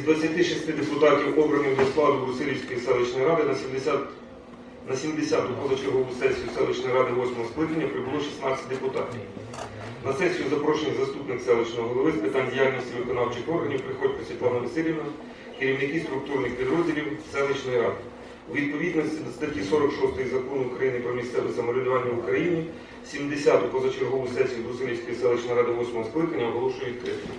Із 26 депутатів, обраних до складу Брусилівської селищної ради на 70 на 70-ту позачергову сесію селищної ради 8 скликання прибуло 16 депутатів. На сесію запрошений заступник селищного голови з питань діяльності виконавчих органів Приходько Світлана Васильівна, керівники структурних підрозділів селищної ради. У відповідності до статті 46 закону України про місцеве самоврядування в Україні 70-ту позачергову сесію Брусилівської селищної ради 8 скликання оголошую відкритою.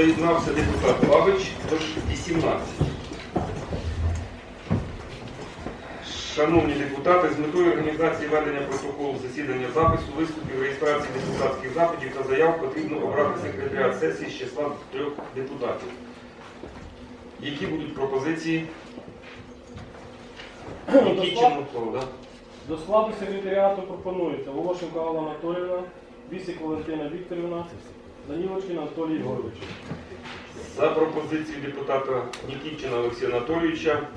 Доєднався депутат Бабич, тож 18. Шановні депутати, з метою організації ведення протоколу засідання запису, виступів, реєстрації депутатських запитів та заяв потрібно обрати секретаріат сесії з числа трьох депутатів. Які будуть пропозиції? Нікітченко, слово, да? До складу секретаріату пропонується Волошенко Алла Анатоліївна, Вісик Валентина Вікторівна, Данілочкин Анатолій Ігорович. За пропозицією депутата Нікітчина Олексія Анатолійовича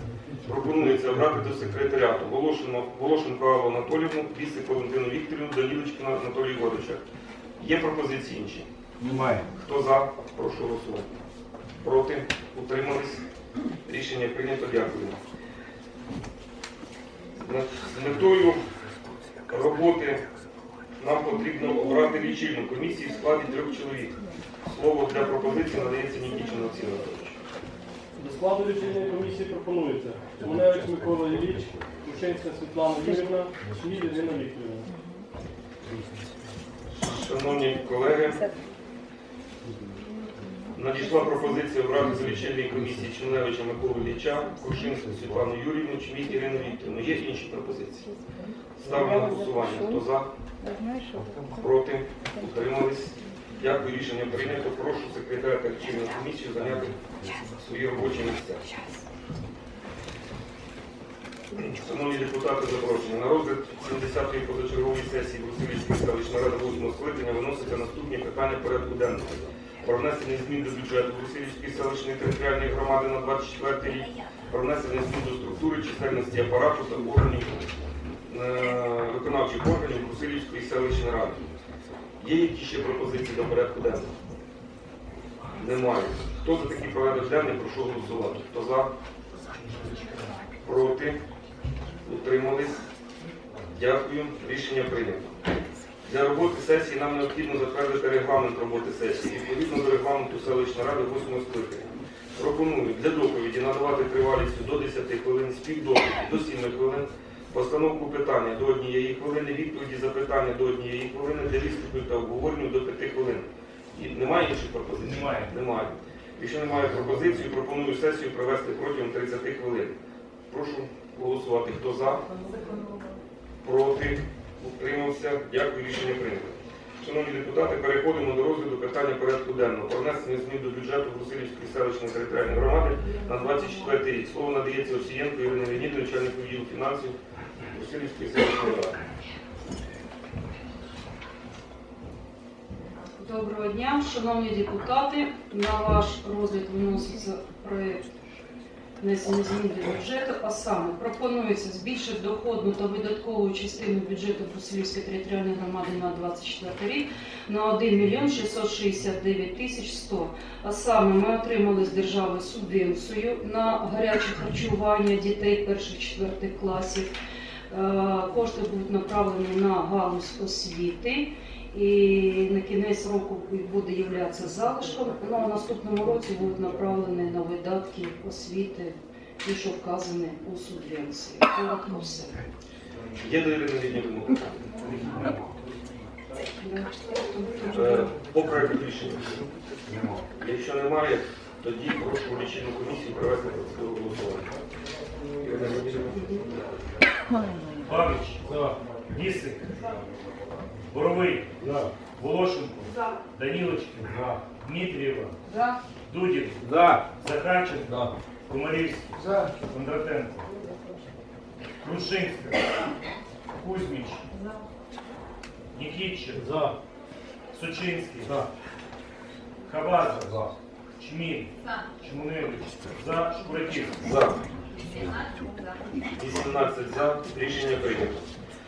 пропонується обрати до секретаріату Волошину, Волошенко Аллу Анатоліївну, Вісик Валентину Вікторівну, Данілочкина Анатолія Ігоровича. Є пропозиції інші? Немає. Хто за? Прошу голосувати. Проти? Утримались? Рішення прийнято. Дякую. З метою роботи нам потрібно обрати лічильну комісію в складі трьох чоловік. Слово для пропозиції надається Нікічину Олексію Анатолійовичу. До складу лічильної комісії пропонується Тимоневич Микола Ілліч, Кушинська Світлана Юрівна, Шміль Ірина Вікторівна. Шановні колеги, надійшла пропозиція обрати з лічильної комісії Чмуневича Миколу Ліча, Кушинську Світлану Юрівну, Чміль Ірину Вікторівну. Є інші пропозиції? Ставлю на голосування. Хто за? Проти? Утримались? Дякую, рішення прийнято. Прошу секретаря та лічильну комісію зайняти свої робочі місця. Шановні депутати, запрошені. На розгляд 70-ї позачергової сесії Брусилівської селищної ради 8 скликання виноситься наступні питання порядку денного. Про внесення змін до бюджету Брусилівської селищної територіальної громади на 24 рік, про внесення змін до структури, чисельності апарату та органів е, виконавчих органів Брусилівської селищної ради. Є які ще пропозиції до порядку денного? Немає. Хто за такий порядок денний, прошу голосувати. Хто за? Проти? Утримались? Дякую. Рішення прийнято. Для роботи сесії нам необхідно затвердити регламент роботи сесії. Відповідно до регламенту селищної ради 8 скликання. Пропоную для доповіді надавати тривалістю до 10 хвилин, співдоповіді до 7 хвилин, постановку питання до 1 хвилини, відповіді запитання до 1 хвилини, для виступів та обговорення до 5 хвилин. І немає інших пропозицій? Немає. Немає. Якщо немає пропозиції, пропоную сесію провести протягом 30 хвилин. Прошу голосувати. Хто за? Проти? Утримався? Дякую, рішення прийнято. Шановні депутати, переходимо до розгляду питання порядку денного про внесення змін до бюджету Брусилівської селищної територіальної громади на 24 рік. Слово надається Овсієнко Ірині Леонідовні, начальнику відділу фінансів Брусилівської селищної ради. Доброго дня, шановні депутати. На ваш розгляд виноситься проект внесення змін до бюджету, а саме пропонується збільшити доходну та видаткову частину бюджету Брусилівської територіальної громади на 24 рік на 1 мільйон 669 тисяч 100. А саме ми отримали з держави субвенцію на гаряче харчування дітей перших-четвертих класів. Е, Кошти будуть направлені на галузь освіти і на кінець року буде являтися залишком. Ну а в наступному році будуть направлені на видатки освіти, ті, що вказані у субвенції. Коротко все. Є до Ірини Леонідовни питання? Е, По проекту рішення. Якщо немає, тоді прошу лічильну комісію провести процедуру голосування. Павліч, За. Дісик, Боровий, За. Волошенко, За. Данілочкин, За. Дмитрієва, За. Дудін, За. Захарченко, За. Комарівський, За. Кондратенко, Крушинська, Кузьміч, Нікітчин, За. Сучинський, За. Хабаза, За. Чміль, Чмуневич, За, Шкуратівський. За. 18 за. Рішення прийнято.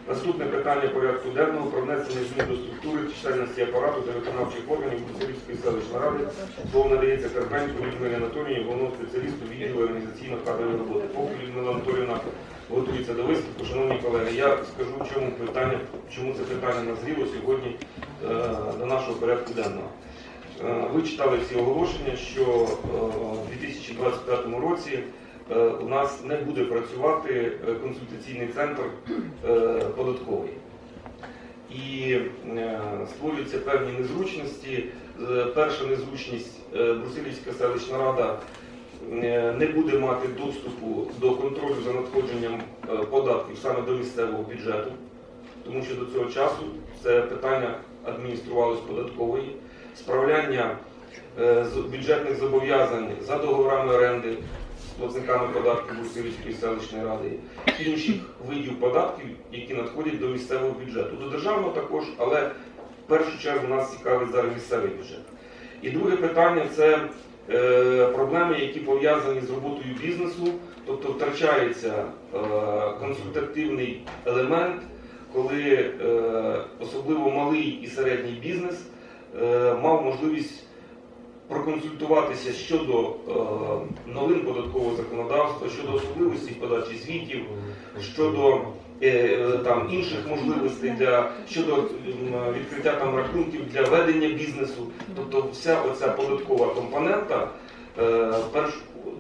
Наступне питання порядку денного про внесення змін до структури чисельності апарату та виконавчих органів Брусилівської селищної ради. Слово надається Карпенську Людмилі Анатоліївні, головному спеціалісту відділу організаційно-кадрової роботи. Поки Людмила Анатоліївна готується до виступу, шановні колеги, я скажу, чому питання, чому це питання назріло сьогодні е, до нашого порядку денного. Е, Ви читали всі оголошення, що е, у 2025 році у нас не буде працювати е, консультаційний центр е, податковий. І е, створюються певні незручності. Е, Перша незручність е, Брусилівська селищна рада е, не буде мати доступу до контролю за надходженням е, податків саме до місцевого бюджету, тому що до цього часу це питання адмініструвалось податкової, справляння е, бюджетних зобов'язань за договорами оренди платниками податків Брусилівської селищної ради, інших видів податків, які надходять до місцевого бюджету. До державного також, але в першу чергу нас цікавить зараз місцевий бюджет. І друге питання це е, проблеми, які пов'язані з роботою бізнесу, тобто втрачається е, консультативний елемент, коли е, особливо малий і середній бізнес е, мав можливість проконсультуватися щодо е, новин податкового законодавства, щодо особливостей подачі звітів, щодо е, е, там інших можливостей для щодо м, відкриття там рахунків для ведення бізнесу. Тобто вся оця податкова компонента е, перш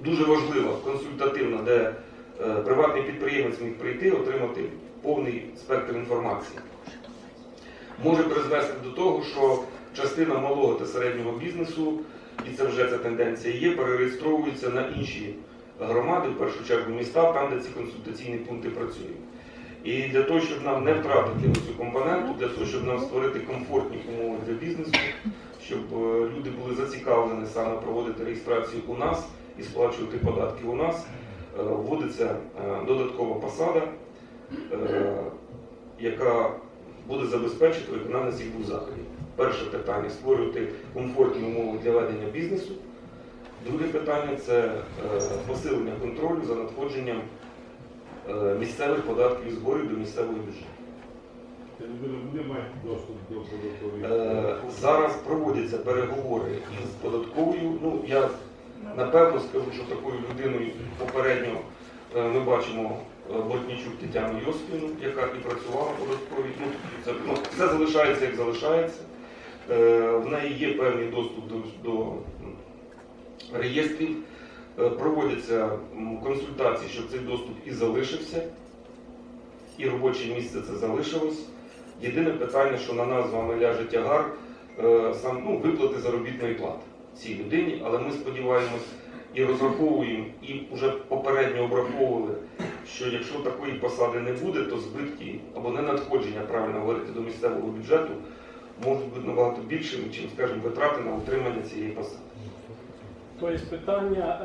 дуже важлива, консультативна, де е, приватний підприємець міг прийти, отримати повний спектр інформації. Може призвести до того, що частина малого та середнього бізнесу, і це вже ця тенденція є, перереєстровується на інші громади, в першу чергу міста, там, де ці консультаційні пункти працюють. І для того, щоб нам не втратити цю компоненту, для того, щоб нам створити комфортні умови для бізнесу, щоб е, люди були зацікавлені саме проводити реєстрацію у нас і сплачувати податки у нас, е, вводиться е, додаткова посада, яка буде забезпечити виконання цих двох заходів. Перше питання створювати комфортні умови для ведення бізнесу. Друге питання це е, посилення контролю за надходженням е, місцевих податків і зборів до місцевого бюджету. Доступ до податкової. Е, Зараз проводяться переговори із податковою. Ну я напевно скажу, що такою людиною попередньо ми бачимо е, Тетяну Йосипівну, яка і працювала в податковій. Ну, ну, все залишається як залишається. Е, В неї є певний доступ до, до реєстрів. Е, Проводяться консультації, щоб цей доступ і залишився, і робоче місце це залишилось. Єдине питання, що на нас з вами ляже тягар, е, сам ну, виплати заробітної плати цій людині, але ми сподіваємось і розраховуємо, і вже попередньо обраховували, що якщо такої посади не буде, то збитки або не надходження, правильно говорити, до місцевого бюджету можуть бути набагато більшими, ніж, скажімо, витрати на утримання цієї посади. Тобто питання,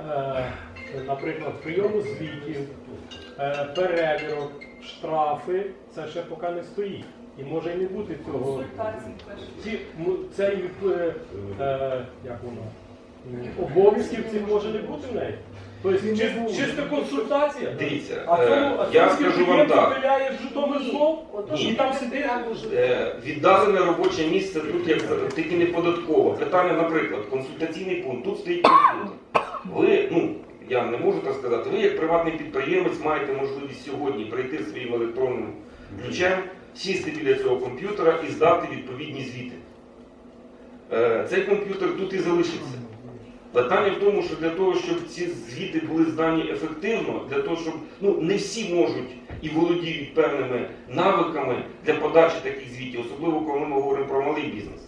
е, наприклад, прийому звітів, е, перевірок, штрафи, це ще поки не стоїть. І може і не бути цього. Ці, м- цей, е, е, як воно, обов'язків цих може не бути в неї. Тобто чис- чиста консультація. Дивіться, А е, цьому, а я цьому скажу вам підприємцю так. пиляє Житомир знов, Ні. і там сидить. Е, Віддалене робоче місце тут як таки не податково. Питання, наприклад, консультаційний пункт. Тут стоїть комп'ютер. Ви, ну я не можу так сказати, ви як приватний підприємець маєте можливість сьогодні прийти своїм електронним ключем, сісти біля цього комп'ютера і здати відповідні звіти. Е, Цей комп'ютер тут і залишиться. Питання в тому, що для того, щоб ці звіти були здані ефективно, для того, щоб ну не всі можуть і володіють певними навиками для подачі таких звітів, особливо коли ми говоримо про малий бізнес,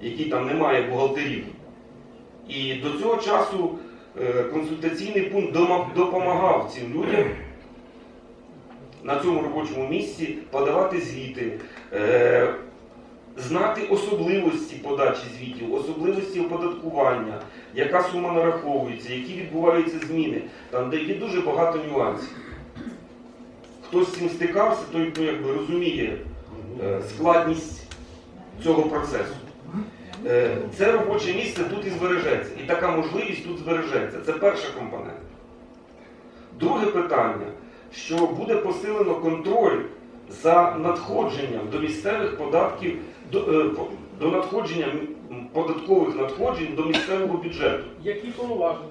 який там не має бухгалтерів. І до цього часу е, консультаційний пункт допомагав цим людям на цьому робочому місці подавати звіти, е, знати особливості подачі звітів, особливості оподаткування, яка сума нараховується, які відбуваються зміни, там де є дуже багато нюансів. Хто з цим стикався, той ну, якби розуміє е, складність цього процесу. Е, Це робоче місце тут і збережеться. І така можливість тут збережеться. Це перша компонент. Друге питання, що буде посилено контроль за надходженням до місцевих податків, до, е, до надходження податкових надходжень до місцевого бюджету. Які повноваження?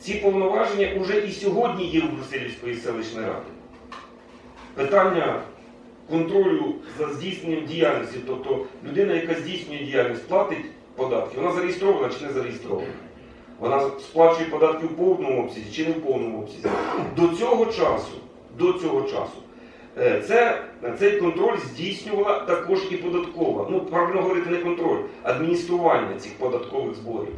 Ці повноваження вже і сьогодні є у Брусилівської селищної ради. Питання контролю за здійсненням діяльності, тобто людина, яка здійснює діяльність, платить податки, вона зареєстрована чи не зареєстрована. Вона сплачує податки в повному обсязі чи не в повному обсязі. До цього часу, до цього часу, це, цей контроль здійснювала також і податкова. Ну, правильно говорити, не контроль, адміністрування цих податкових зборів.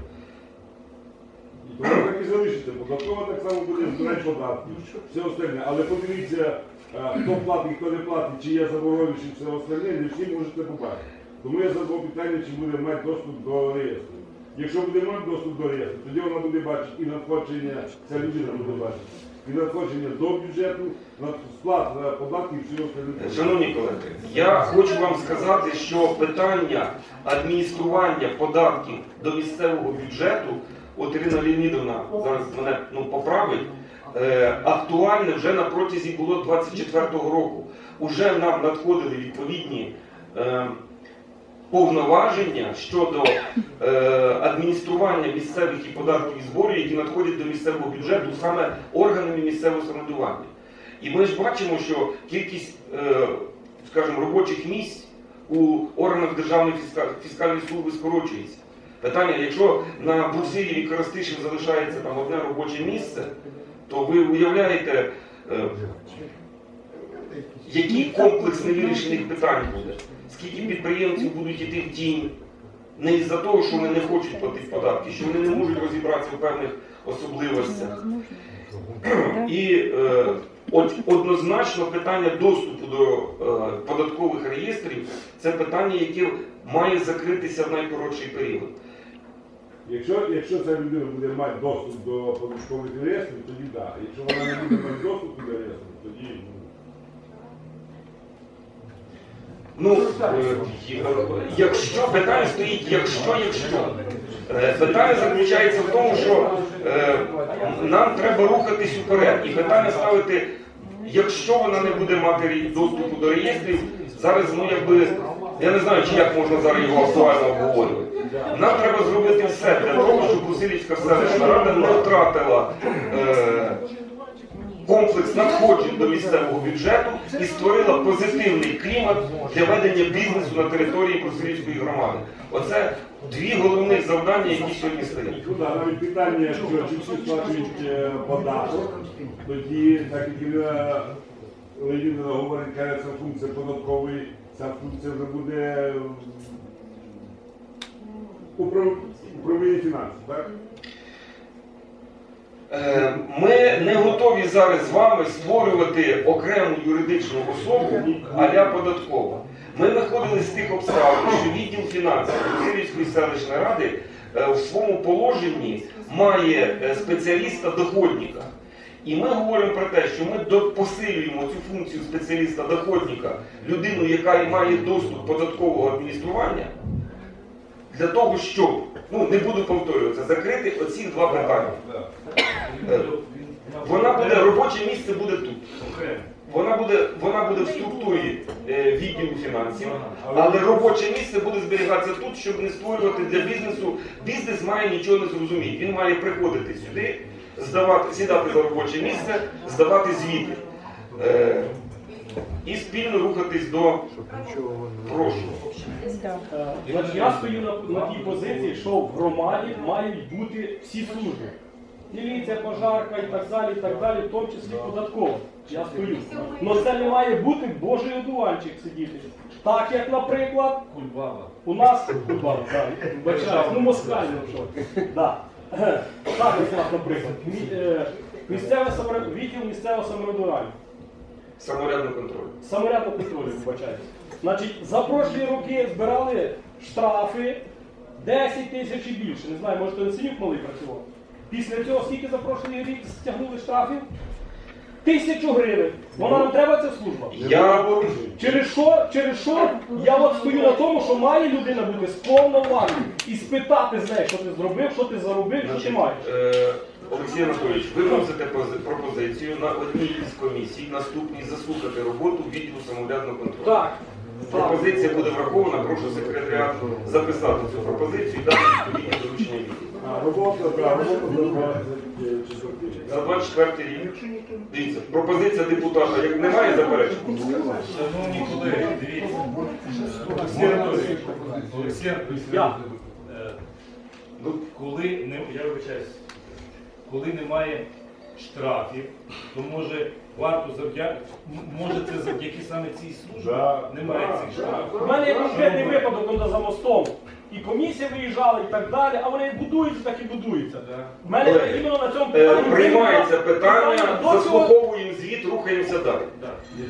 І так і залишиться. Податкова так само буде збирати податки, все остальне. Але подивіться, е, хто платить, хто не платить, чи є заборонений, чи все остальне, не всі можуть це побачити. Тому я задав питання, чи буде мати доступ до реєстру. Якщо буде мати доступ до реєстру, тоді вона буде бачити і надходження, ця людина буде бачити, і надходження до бюджету, над- сплат за податки. Шановні колеги, я хочу вам сказати, що питання адміністрування податків до місцевого бюджету, от Ірина Леонідовна зараз мене ну, поправить, е, актуальне вже на протязі було 24-го року. Уже нам надходили відповідні е, повноваження щодо е, адміністрування місцевих і податків і зборів, які надходять до місцевого бюджету саме органами місцевого самоврядування. І ми ж бачимо, що кількість, е, скажімо, робочих місць у органах Державної фіскальної служби скорочується. Питання, якщо на Брусилів і Коростишів залишається там одне робоче місце, то ви уявляєте, е, який комплекс невирішених питань буде? Скільки підприємців будуть йти в тінь? Не із-за того, що вони не хочуть платити податки, що вони не можуть розібратися в певних особливостях. І е, от, однозначно питання доступу до е, податкових реєстрів це питання, яке має закритися в найкоротший період. Якщо, якщо ця людина буде мати доступ до податкових реєстрів, тоді так. Якщо вона не буде мати доступ до реєстрів, тоді ну, Ну, е, якщо питання стоїть, якщо, якщо. Е, Питання заключається в тому, що е, нам треба рухатись уперед. І питання ставити, якщо вона не буде мати доступу до реєстрів, зараз ну якби я не знаю, чи як можна зараз його актуально обговорювати. Нам треба зробити все для того, щоб Васильівська селищна рада не втратила е, комплекс надходжень до місцевого бюджету і створила позитивний клімат для ведення бізнесу на території Брусилівської громади. Оце дві головних завдання, які сьогодні стоять. Ну навіть питання, що чи всі сплачують е, податок, тоді, так як Ірина Леонідовна говорить, каже, ця функція податкової, ця функція вже буде управління фінансів, так? Е, Ми не готові зараз з вами створювати окрему юридичну особу а-ля податкова. Ми виходили з тих обставин, що відділ фінансів Васильівської селищної ради е, в своєму положенні має е, спеціаліста-доходника. І ми говоримо про те, що ми посилюємо цю функцію спеціаліста-доходника, людину, яка має доступ податкового адміністрування, для того, щоб, ну не буду повторюватися, закрити оці два питання. Е, Вона буде, робоче місце буде тут. Вона буде, вона буде в структурі е, відділу фінансів, але робоче місце буде зберігатися тут, щоб не створювати для бізнесу. Бізнес має нічого не зрозуміти. Він має приходити сюди, здавати, сідати за робоче місце, здавати звіти. Е, і спільно рухатись до прошу. Е, я стою на, на тій позиції, що в громаді мають бути всі служби. Міліція, пожарка і так далі, і так далі, в тому числі податкова. Я стою. Но це не має бути Божий одуванчик сидіти. Так як, наприклад, Кульбаба. у нас Кульбан, так, вибачаюсь, ну москаль, ну що. Да. Так, у нас, наприклад, мі- е, місцеве самовряд- відділ місцевого самоврядування. Саморядний контроль. Саморядного контролю, вибачаюсь. Значить, за прошлі роки збирали штрафи 10 тисяч і більше. Не знаю, може, то Синюк малий працював. Після цього скільки за прошлий рік стягнули штрафів? Тисячу гривень. Вона нам треба ця служба. Я Через що, через що я от стою на тому, що має людина бути з повною владою і спитати з неї, що ти зробив, що ти заробив, що ти маєш. е, Олексій Анатолійович, ви вносите пропозицію на одній із комісій, наступній заслухати роботу відділу самоврядного контролю. Так. Пропозиція буде врахована, прошу секретаріат записати цю пропозицію і дати відповідні доручення відділу. А, робота, да, робота за 24 рік. Дивіться, пропозиція депутата, як немає заперечень, Шановні колеги, дивіться. Олексій Анатолійович, Олексій Анатолійович, Я. ну, коли не я вибачаюсь, коли немає штрафів, то може варто завдяки, може це завдяки саме цій службі немає цих штрафів. У мене є конкретний випадок он за мостом. І комісія виїжджала і так далі, а вони як будуються, так і будуються. У мене Колеги, іменно на цьому Е, питанні Приймається питання, до цього- заслуховуємо звіт, рухаємося далі.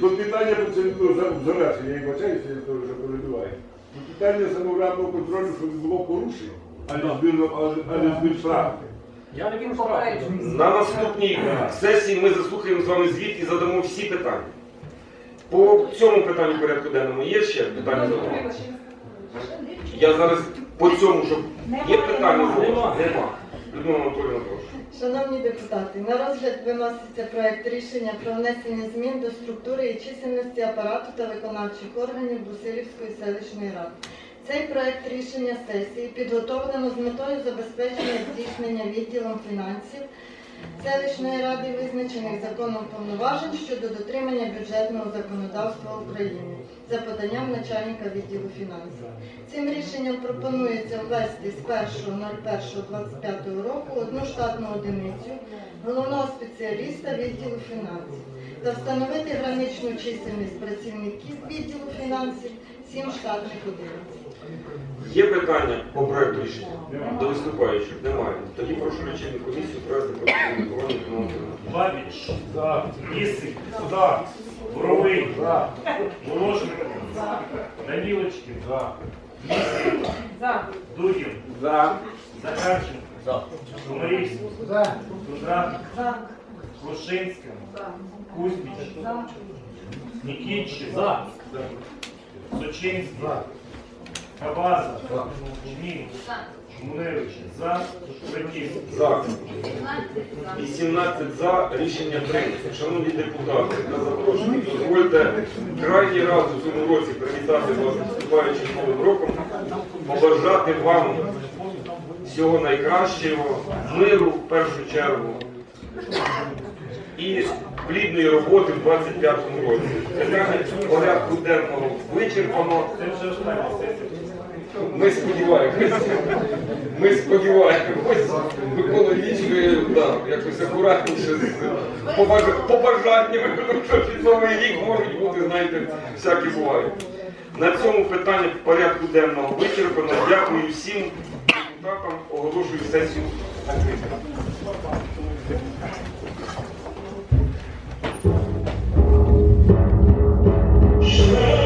Тут питання по цьому завершення, я вибачаюся, я теж вже перебиваю. Тут питання самоврядного контролю, щоб було порушень, а не збір, а не збір штрафів. Я не буду. На наступній сесії ми заслухаємо з вами звіт і задамо всі питання. По цьому питанню порядку денному є ще питання задавати? Я зараз по цьому, щоб є питання? Нема. Нема. Людмила Анатолійовна, прошу. Шановні депутати, на розгляд виноситься проект рішення про внесення змін до структури і чисельності апарату та виконавчих органів Брусилівської селищної ради. Цей проект рішення сесії підготовлено з метою забезпечення здійснення відділом фінансів селищної ради визначених законом повноважень щодо дотримання бюджетного законодавства України за поданням начальника відділу фінансів. Цим рішенням пропонується ввести з 1.01.25 року одну штатну одиницю головного спеціаліста відділу фінансів та встановити граничну чисельність працівників відділу фінансів 7 штатних одиниць. Є питання по проекту рішення? До виступаючих? Немає. Тоді прошу лічильну комісію провести протокольне голосування. Бабіч, За. Місик, За. Боровий, За. Волошник, Данілочкин, За. Місик, Дудін, За. Захарченко, Комарівський, Кудрат, Крушинська, Кузьміч, Нікітчин, Сочинський, Кабаза, Чмін, Муневич за. Шкуряків. За. 18 за. Рішення прийнято. Шановні депутати та запрошені, дозвольте крайній раз у цьому році привітати вас з наступаючим новим роком, побажати вам всього найкращого, миру в першу чергу і плідної роботи в 25-му році. Порядку денного вичерпано. Це вже остання сесія. Ми сподіваємося. Ми сподіваємося. Микола Вічний да, якось акуратніше з побажаннями, тому що під новий рік можуть бути, знаєте, всякі бувають. На цьому питання в порядку денного вичерпано. Дякую всім депутатам. Оголошую сесію Sure.